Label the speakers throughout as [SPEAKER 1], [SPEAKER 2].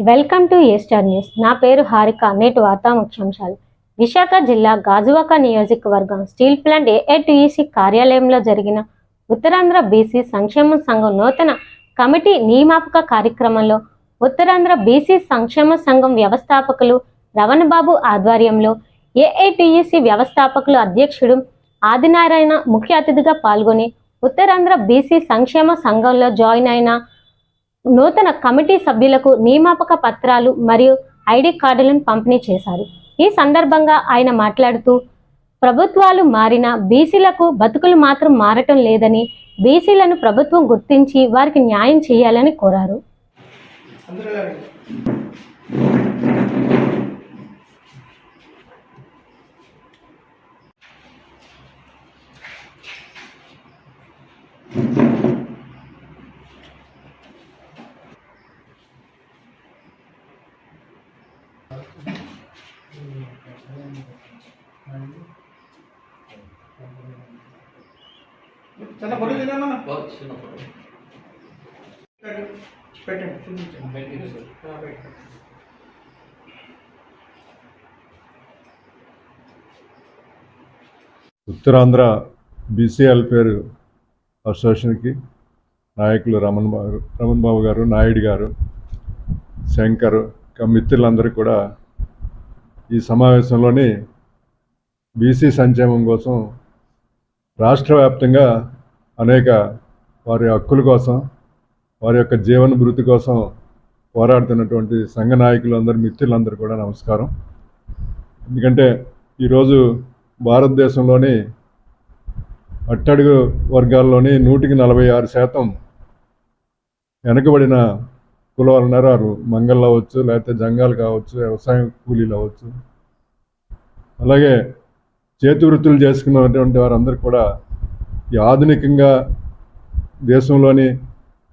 [SPEAKER 1] Welcome to ఏస్టార్ news. నా పేరు హారిక. నేటి వార్తా ముఖ్యాంశాలు. విశాఖ జిల్లా గాజువాక నియోజకవర్గం స్టీల్ ప్లాంట్ ఏఐటిఈసి కార్యాలయంలో జరిగిన ఉత్తరాంధ్ర బీసీ సంక్షేమ సంఘం నూతన కమిటీ నియమాపక కార్యక్రమంలో ఉత్తరాంధ్ర బీసీ సంక్షేమ సంఘం వ్యవస్థాపకులు రవణబాబు ఆధ్వర్యంలో ఏఐటిఈసి వ్యవస్థాపకులు అధ్యక్షుడు ఆదినారాయణ ముఖ్య అతిథిగా పాల్గొని ఉత్తరాంధ్ర బీసీ సంక్షేమ సంఘంలో జాయిన్ అయిన నూతన కమిటీ సభ్యులకు నియామక పత్రాలు మరియు ఐడి కార్డులను పంపిణీ చేశారు. ఈ సందర్భంగా ఆయన మాట్లాడుతూ ప్రభుత్వాలు మారిన బీసీలకు బతుకులు మాత్రం మారటం లేదని బీసీలను ప్రభుత్వం గుర్తించి వారికి న్యాయం చేయాలని కోరారు.
[SPEAKER 2] చిన్న ఫోటో తిన్నా
[SPEAKER 3] చిన్న ఫోటో.
[SPEAKER 2] పెట్టండి చూపించండి.
[SPEAKER 4] ఉత్తరాంధ్ర బీసీఎల్ పేరు అసోసియేషన్కి నాయకులు రమణ బాబు రమణ్ బాబు గారు నాయుడు గారు శంకర్ ఇంకా మిత్రులందరూ కూడా ఈ సమావేశంలోని బీసీ సంక్షేమం కోసం రాష్ట్ర వ్యాప్తంగా అనేక వారి హక్కుల కోసం వారి యొక్క జీవన భృతి కోసం పోరాడుతున్నటువంటి సంఘ నాయకులందరూ మిత్రులందరూ కూడా నమస్కారం. ఎందుకంటే ఈరోజు భారతదేశంలోని అట్టడుగు వర్గాల్లోని నూటికి నలభై ఆరు శాతం వెనకబడిన కులాలు ఉన్నారు మంగళ్ళు అవ్వచ్చు లేకపోతే జంగాలు కావచ్చు వ్యవసాయం కూలీలు అవ్వచ్చు. అలాగే చేతి వృత్తులు చేసుకున్నటువంటి వారందరూ కూడా ఈ ఆధునికంగా దేశంలోని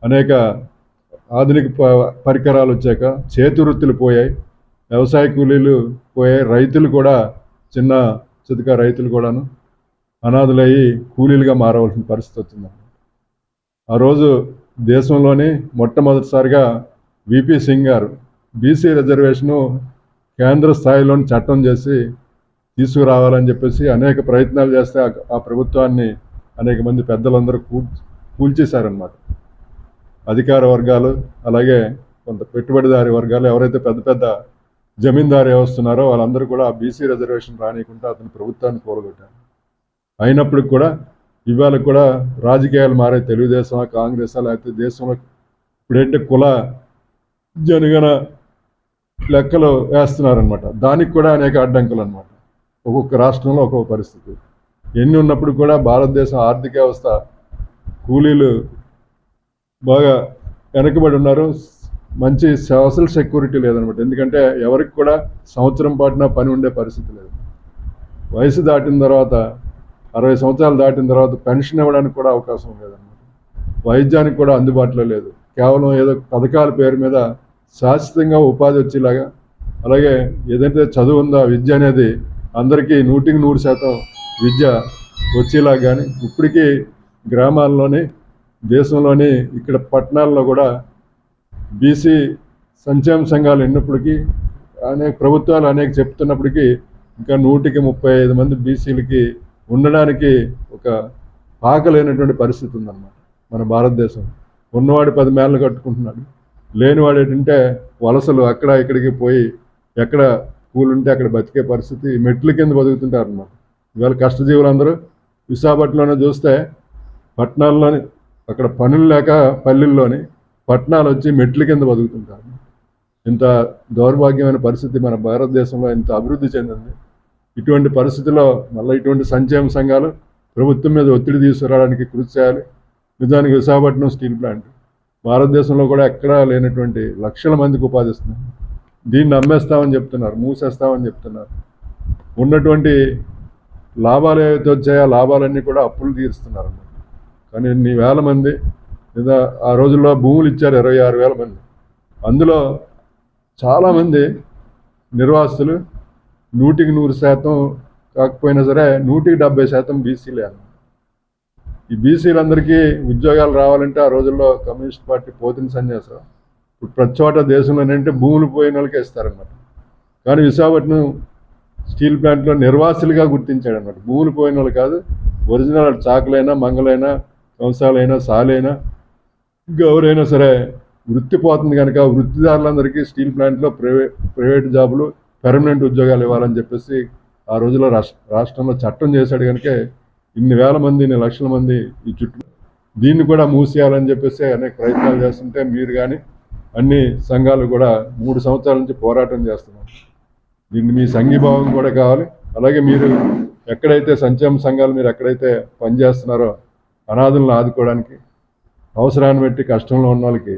[SPEAKER 4] అనేక ఆధునిక ప- పరికరాలు వచ్చాక చేతి వృత్తులు పోయాయి వ్యవసాయ కూలీలు పోయాయి రైతులు కూడా చిన్న చితక రైతులు కూడాను అనాథులయ్యి కూలీలుగా మారవలసిన పరిస్థితి వచ్చింది. ఆ రోజు దేశంలోని మొట్టమొదటిసారిగా విపి సింగ్ గారు బీసీ రిజర్వేషను కేంద్ర స్థాయిలోని చట్టం చేసి తీసుకురావాలని చెప్పేసి అనేక ప్రయత్నాలు చేస్తే ఆ- ప్రభుత్వాన్ని అనేక మంది పెద్దలందరూ కూల్ కూల్చేశారనమాట అధికార వర్గాలు అలాగే కొంత పెట్టుబడిదారి వర్గాలు ఎవరైతే పెద్ద పెద్ద జమీందారు వస్తున్నారో వాళ్ళందరూ కూడా ఆ బీసీ రిజర్వేషన్ రానియకుండా అతని ప్రభుత్వాన్ని కూలగొట్టారు. అయినప్పటికి కూడా ఇవాళ కూడా రాజకీయాలు మారే తెలుగుదేశం కాంగ్రెస్ లేకపోతే దేశంలో ఇప్పుడేంటే కుల జనగణ లెక్కలు వేస్తున్నారనమాట దానికి కూడా అనేక అడ్డంకులు అనమాట ఒక్కొక్క రాష్ట్రంలో ఒక్కొక్క పరిస్థితి. ఎన్ని ఉన్నప్పుడు కూడా భారతదేశం ఆర్థిక వ్యవస్థ కూలీలు బాగా వెనకబడి ఉన్నారు. మంచి సోషల్ సెక్యూరిటీ లేదనమాట. ఎందుకంటే ఎవరికి కూడా సంవత్సరం పాటున పని ఉండే పరిస్థితి లేదు. వయసు దాటిన తర్వాత అరవై సంవత్సరాలు దాటిన తర్వాత పెన్షన్ ఇవ్వడానికి కూడా అవకాశం లేదన్నమాట వైద్యానికి కూడా అందుబాటులో లేదు. కేవలం ఏదో పథకాల పేరు మీద శాశ్వతంగా ఉపాధి వచ్చేలాగా అలాగే ఏదైతే చదువు ఉందో విద్య అనేది అందరికీ నూటికి నూరు శాతం విద్య వచ్చేలా కానీ ఇప్పటికీ గ్రామాల్లోని దేశంలోని ఇక్కడ పట్టణాల్లో కూడా బీసీ సంక్షేమ సంఘాలు ఎన్నప్పటికీ అనేక ప్రభుత్వాలు అనేక చెప్తున్నప్పటికీ ఇంకా నూటికి ముప్పై ఐదు మంది బీసీలకి ఉండడానికి ఒక ఆకలేనటువంటి పరిస్థితి ఉందన్నమాట మన భారతదేశం. ఉన్నవాడు పది మేళ్ళు కట్టుకుంటున్నాడు లేనివాడు ఏంటంటే వలసలు అక్కడ ఇక్కడికి పోయి ఎక్కడ కూలుంటే అక్కడ బతికే పరిస్థితి మెట్ల కింద బతుకుతుంటారు అన్నమాట ఇవాళ కష్టజీవులందరూ విశాఖపట్నంలోనే చూస్తే పట్టణాల్లోని అక్కడ పనులు లేక పల్లెల్లోని పట్టణాలు వచ్చి మెట్ల కింద బతుకుతుంటారు ఇంత దౌర్భాగ్యమైన పరిస్థితి మన భారతదేశంలో ఇంత అభివృద్ధి చెందింది. ఇటువంటి పరిస్థితిలో మళ్ళీ ఇటువంటి సంక్షేమ సంఘాలు ప్రభుత్వం మీద ఒత్తిడి తీసుకురావడానికి కృషి చేయాలి. నిజానికి విశాఖపట్నం స్టీల్ ప్లాంట్. భారతదేశంలో కూడా ఎక్కడా లేనటువంటి లక్షల మందికి ఉపాధి ఇస్తుంది దీన్ని అమ్మేస్తామని చెప్తున్నారు మూసేస్తామని చెప్తున్నారు. ఉన్నటువంటి లాభాలు ఏవైతే వచ్చాయో లాభాలన్నీ కూడా అప్పులు తీరుస్తున్నారు కానీ ఎన్ని వేల మంది లేదా ఆ రోజుల్లో భూములు ఇచ్చారు ఇరవై ఆరు వేల మంది. అందులో చాలామంది నిర్వాసితులు నూటికి నూరు శాతం కాకపోయినా సరే నూటికి డెబ్బై శాతం బీసీలే అన్నమాట. ఈ బీసీలందరికీ ఉద్యోగాలు రావాలంటే ఆ రోజుల్లో కమ్యూనిస్ట్ పార్టీ పోతిన సన్యాసం. ఇప్పుడు ప్రతి చోట దేశంలో ఏంటంటే భూములు పోయిన వాళ్ళకే ఇస్తారన్నమాట. కానీ విశాఖపట్నం స్టీల్ ప్లాంట్లో నిర్వాసులుగా గుర్తించాడు అనమాట భూములు పోయిన వాళ్ళు కాదు ఒరిజినల్ చాకులైనా మంగలైనా కంసాలైనా సాలైనా ఎవరైనా సరే వృత్తి పోతుంది కనుక వృత్తిదారులందరికీ స్టీల్ ప్లాంట్లో ప్రైవేట్ ప్రైవేట్ జాబులు పెర్మనెంట్ ఉద్యోగాలు ఇవ్వాలని చెప్పేసి ఆ రోజుల్లో రాష్ట్రంలో చట్టం చేశాడు కనుక ఇన్ని వేల మంది ఇన్ని లక్షల మంది ఈ చుట్టూ. దీన్ని కూడా మూసేయాలని చెప్పేసి అనేక ప్రయత్నాలు చేస్తుంటే మీరు కానీ అన్ని సంఘాలు కూడా మూడు సంవత్సరాల నుంచి పోరాటం చేస్తున్నాం. దీన్ని మీ సంఘీభావం కూడా కావాలి. అలాగే మీరు ఎక్కడైతే సంక్షేమ సంఘాలు మీరు ఎక్కడైతే పనిచేస్తున్నారో అనాథులను ఆదుకోవడానికి అవసరాన్ని బట్టి కష్టంలో ఉన్న వాళ్ళకి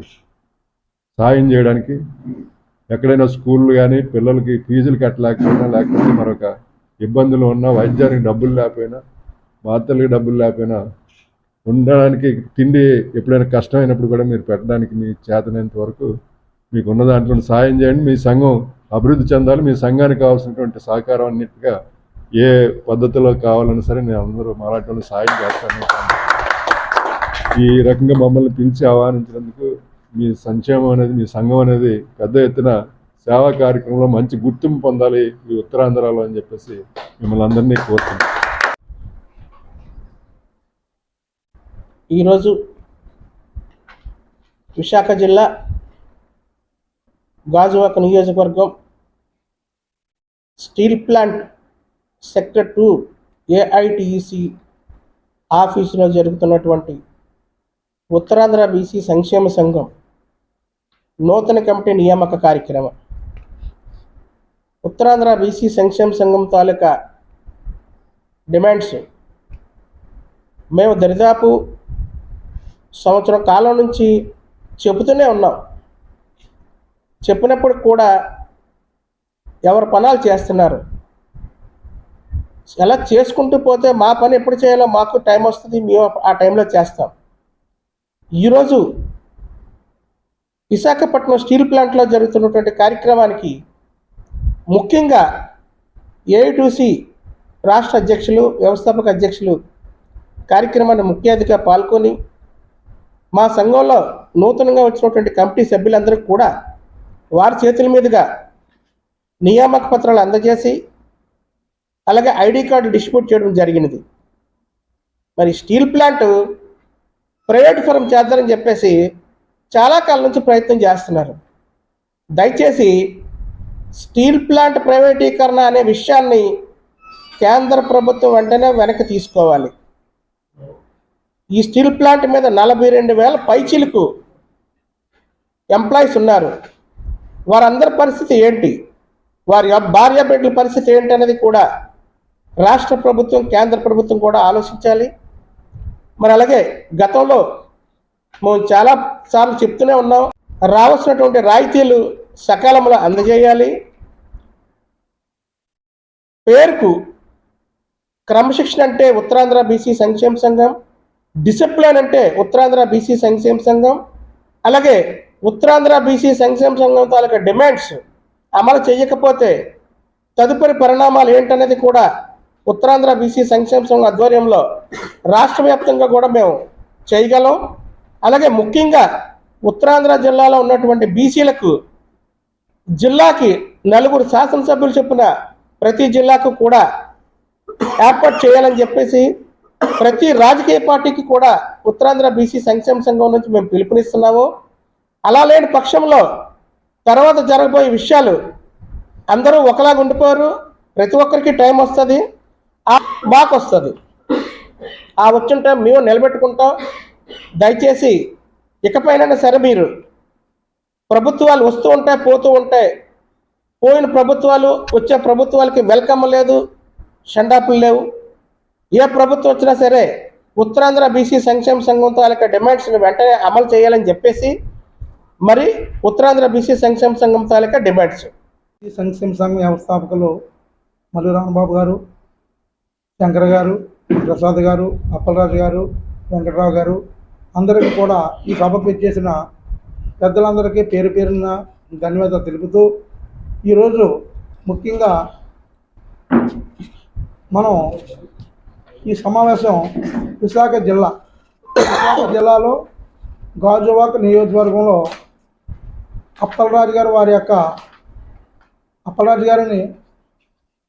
[SPEAKER 4] సాయం చేయడానికి ఎక్కడైనా స్కూళ్ళు కానీ పిల్లలకి ఫీజులు కట్టలేకపోయినా లేకపోతే మరొక ఇబ్బందులు ఉన్నా వైద్యానికి డబ్బులు లేకపోయినా మాతలకి డబ్బులు లేకపోయినా ఉండడానికి తిండి ఎప్పుడైనా కష్టమైనప్పుడు కూడా మీరు పెట్టడానికి మీ చేతనైనంత వరకు మీకు ఉన్న దాంట్లో సాయం చేయండి. మీ సంఘం అభివృద్ధి చెందాలి. మీ సంఘానికి కావాల్సినటువంటి సహకారం అన్నిటిగా ఏ పద్ధతిలో కావాలన్నా సరే నేను అందరూ మాలాంటి సాయం చేస్తాను. ఈ రకంగా మమ్మల్ని పిలిచి ఆహ్వానించినందుకు మీ సంక్షేమం అనేది మీ సంఘం అనేది పెద్ద ఎత్తున సేవా కార్యక్రమంలో మంచి గుర్తింపు పొందాలి ఈ ఉత్తరాంధ్రలో అని చెప్పేసి మిమ్మల్ని అందరినీ కోరుతున్నాను.
[SPEAKER 2] ఈరోజు విశాఖ జిల్లా గాజువాక నియోజకవర్గం steel plant sector two AITUC ఆఫీసులో జరుగుతున్నటువంటి ఉత్తరాంధ్ర బీసీ సంక్షేమ సంఘం నూతన కమిటీ నియామక కార్యక్రమం. ఉత్తరాంధ్ర బీసీ సంక్షేమ సంఘం తాలూకా డిమాండ్స్. మేము దరిదాపు సంవత్సరం కాలం నుంచి చెబుతూనే ఉన్నాం. చెప్పినప్పుడు కూడా ఎవరు పనాలు చేస్తున్నారు? ఎలా చేసుకుంటూ పోతే మా పని ఎప్పుడు చేయాలో మాకు టైం వస్తుంది మేము ఆ టైంలో చేస్తాం. ఈరోజు విశాఖపట్నం స్టీల్ ప్లాంట్లో జరుగుతున్నటువంటి కార్యక్రమానికి ముఖ్యంగా ఏఐటూసి రాష్ట్ర అధ్యక్షులు వ్యవస్థాపక అధ్యక్షులు కార్యక్రమాన్ని ముఖ్య అతిథిగా పాల్గొని మా సంఘంలో నూతనంగా వచ్చినటువంటి కమిటీ సభ్యులందరూ కూడా వారి చేతుల మీదుగా నియామక పత్రాలు అందజేసి అలాగే ఐడి కార్డు డిస్ట్రిబ్యూట్ చేయడం జరిగినది. మరి స్టీల్ ప్లాంట్ ప్రైవేట్ ఫరం చేద్దారని చెప్పేసి చాలా కాలం నుంచి ప్రయత్నం చేస్తున్నారు. దయచేసి స్టీల్ ప్లాంట్ ప్రైవేటీకరణ అనే విషయాన్ని కేంద్ర ప్రభుత్వం వెంటనే వెనక్కి తీసుకోవాలి. ఈ స్టీల్ ప్లాంట్ మీద నలభై రెండు వేల పైచీలకు ఎంప్లాయీస్ ఉన్నారు. వారందరి పరిస్థితి ఏంటి? వారి భార్య బిడ్డల పరిస్థితి ఏంటి అనేది కూడా రాష్ట్ర ప్రభుత్వం కేంద్ర ప్రభుత్వం కూడా ఆలోచించాలి. మరి అలాగే గతంలో మేము చాలా సార్లు చెప్తూనే ఉన్నాం రావాల్సినటువంటి రాయితీలు సకాలంలో అందజేయాలి. పేరుకు క్రమశిక్షణ అంటే ఉత్తరాంధ్ర బీసీ సంక్షేమ సంఘం డిసిప్లిన్ అంటే ఉత్తరాంధ్ర బీసీ సంక్షేమ సంఘం అలాగే ఉత్తరాంధ్ర బీసీ సంక్షేమ సంఘం తాలూకా డిమాండ్స్ అమలు చేయకపోతే తదుపరి పరిణామాలు ఏంటనేది కూడా ఉత్తరాంధ్ర బీసీ సంక్షేమ సంఘం ఆధ్వర్యంలో రాష్ట్ర వ్యాప్తంగా కూడా మేము చేయగలం. అలాగే ముఖ్యంగా ఉత్తరాంధ్ర జిల్లాలో ఉన్నటువంటి బీసీలకు జిల్లాకి నలుగురు శాసనసభ్యులు చెప్పిన ప్రతి జిల్లాకు కూడా ఏర్పాటు చేయాలని చెప్పేసి ప్రతి రాజకీయ పార్టీకి కూడా ఉత్తరాంధ్ర బీసీ సంక్షేమ సంఘం నుంచి మేము పిలుపునిస్తున్నాము. అలా లేని పక్షంలో తర్వాత జరగబోయే విషయాలు అందరూ ఒకలాగా ఉండిపోయారు. ప్రతి ఒక్కరికి టైం వస్తుంది. మాకు వస్తుంది. ఆ వచ్చిన టైం మేము నిలబెట్టుకుంటాం. దయచేసి ఇకపైన సరే మీరు ప్రభుత్వాలు వస్తూ ఉంటాయి పోతూ ఉంటాయి. పోయిన ప్రభుత్వాలు వచ్చే ప్రభుత్వాలకి వెల్కమ్ లేదు. షండాపులు లేవు. ఏ ప్రభుత్వం వచ్చినా సరే ఉత్తరాంధ్ర బీసీ సంక్షేమ సంఘం తాలూకా డిమాండ్స్ని వెంటనే అమలు చేయాలని చెప్పేసి మరి ఉత్తరాంధ్ర బీసీ సంక్షేమ సంఘం తాలూకా డిమాండ్స్.
[SPEAKER 3] ఈ సంక్షేమ సంఘం వ్యవస్థాపకులు మల్లు రాంబాబు గారు శంకర్ గారు ప్రసాద్ గారు అప్పలరాజు గారు వెంకటరావు గారు అందరికీ కూడా ఈ సభకు ఇచ్చేసిన పెద్దలందరికీ పేరు పేరున ధన్యవాదాలు తెలుపుతూ ఈరోజు ముఖ్యంగా మనం ఈ సమావేశం విశాఖ జిల్లా. విశాఖ జిల్లాలో గాజువాక నియోజకవర్గంలో అప్పలరాజు గారు వారి యొక్క అప్పలరాజు గారిని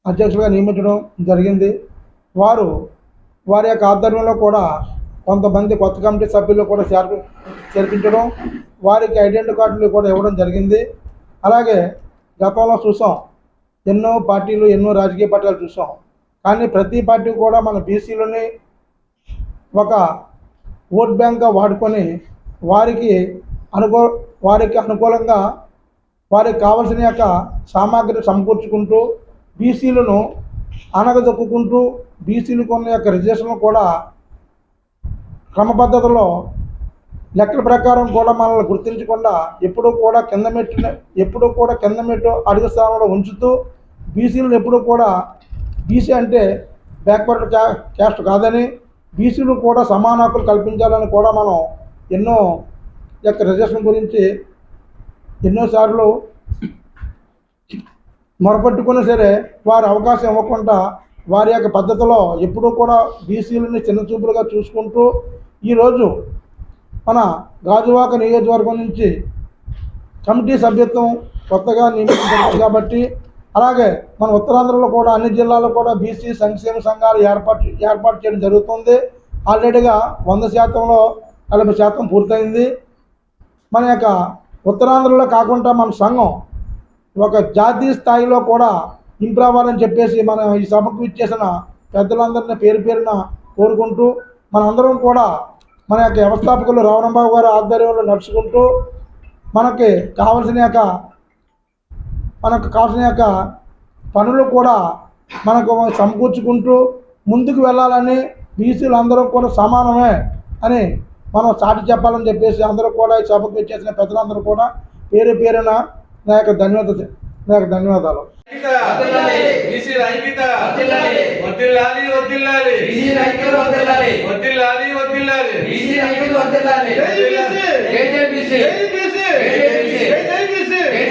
[SPEAKER 3] అధ్యక్షులుగా నియమించడం జరిగింది. వారు వారి యొక్క ఆధ్వర్యంలో కూడా కొంతమంది కొత్త కమిటీ సభ్యులు కూడా చేర్పి చేర్పించడం వారికి ఐడెంటిటీ కార్డులు కూడా ఇవ్వడం జరిగింది. అలాగే గతంలో చూసాం ఎన్నో పార్టీలు ఎన్నో రాజకీయ పార్టీలు చూసాం. కానీ ప్రతి పార్టీ కూడా మన బీసీలని ఒక ఓట్ బ్యాంక్గా వాడుకొని వారికి అనుకూ వారికి అనుకూలంగా వారికి కావలసిన యొక్క సామాగ్రి సమకూర్చుకుంటూ బీసీలను అనగదొక్కుంటూ బీసీలకు ఉన్న యొక్క రిజర్వేషన్లు కూడా క్రమపద్ధతిలో లెక్కల ప్రకారం కూడా మనల్ని గుర్తించకుండా ఎప్పుడూ కూడా కింద మెట్టు ఎప్పుడూ కూడా కింద మెట్టు అడుగు స్థానంలో ఉంచుతూ బీసీలను ఎప్పుడూ కూడా బీసీ అంటే బ్యాక్వర్డ్ క్యా క్యాస్ట్ కాదని బీసీలు కూడా సమాన హక్కులు కల్పించాలని కూడా మనం ఎన్నో యొక్క రిజర్వేషన్ గురించి ఎన్నోసార్లు మొరపెట్టుకున్నా సరే వారి అవకాశం ఇవ్వకుండా వారి యొక్క పద్ధతిలో ఎప్పుడూ కూడా బీసీలని చిన్నచూపులుగా చూసుకుంటూ ఈరోజు మన గాజువాక నియోజకవర్గం నుంచి కమిటీ సభ్యత్వం కొత్తగా నియమించబడింది కాబట్టి అలాగే మన ఉత్తరాంధ్రలో కూడా అన్ని జిల్లాల్లో కూడా బీసీ సంక్షేమ సంఘాలు ఏర్పాటు ఏర్పాటు చేయడం జరుగుతుంది. ఆల్రెడీగా వంద శాతంలో నలభై శాతం పూర్తయింది. మన యొక్క ఉత్తరాంధ్రలో కాకుండా మన సంఘం ఒక జాతీయ స్థాయిలో కూడా ఇంప్రూవ్ అవ్వాలని చెప్పేసి మనం ఈ సభకు ఇచ్చేసిన పెద్దలందరినీ పేరు పేరున కోరుకుంటూ మనందరం కూడా మన యొక్క వ్యవస్థాపకులు రావణబాబు గారి ఆధ్వర్యంలో నడుచుకుంటూ మనకి కావలసిన యొక్క మనకు కావాల్సిన యొక్క పనులు కూడా మనకు సమకూర్చుకుంటూ ముందుకు వెళ్ళాలని బీసీలు అందరూ కూడా సమానమే అని మనం చాటి చెప్పాలని చెప్పేసి అందరూ కూడా ఈ సభకు వచ్చేసిన పెద్దలందరూ కూడా పేరు పేరున నా యొక్క ధన్యవాదాలు నా యొక్క ధన్యవాదాలు.
[SPEAKER 5] బీసీ.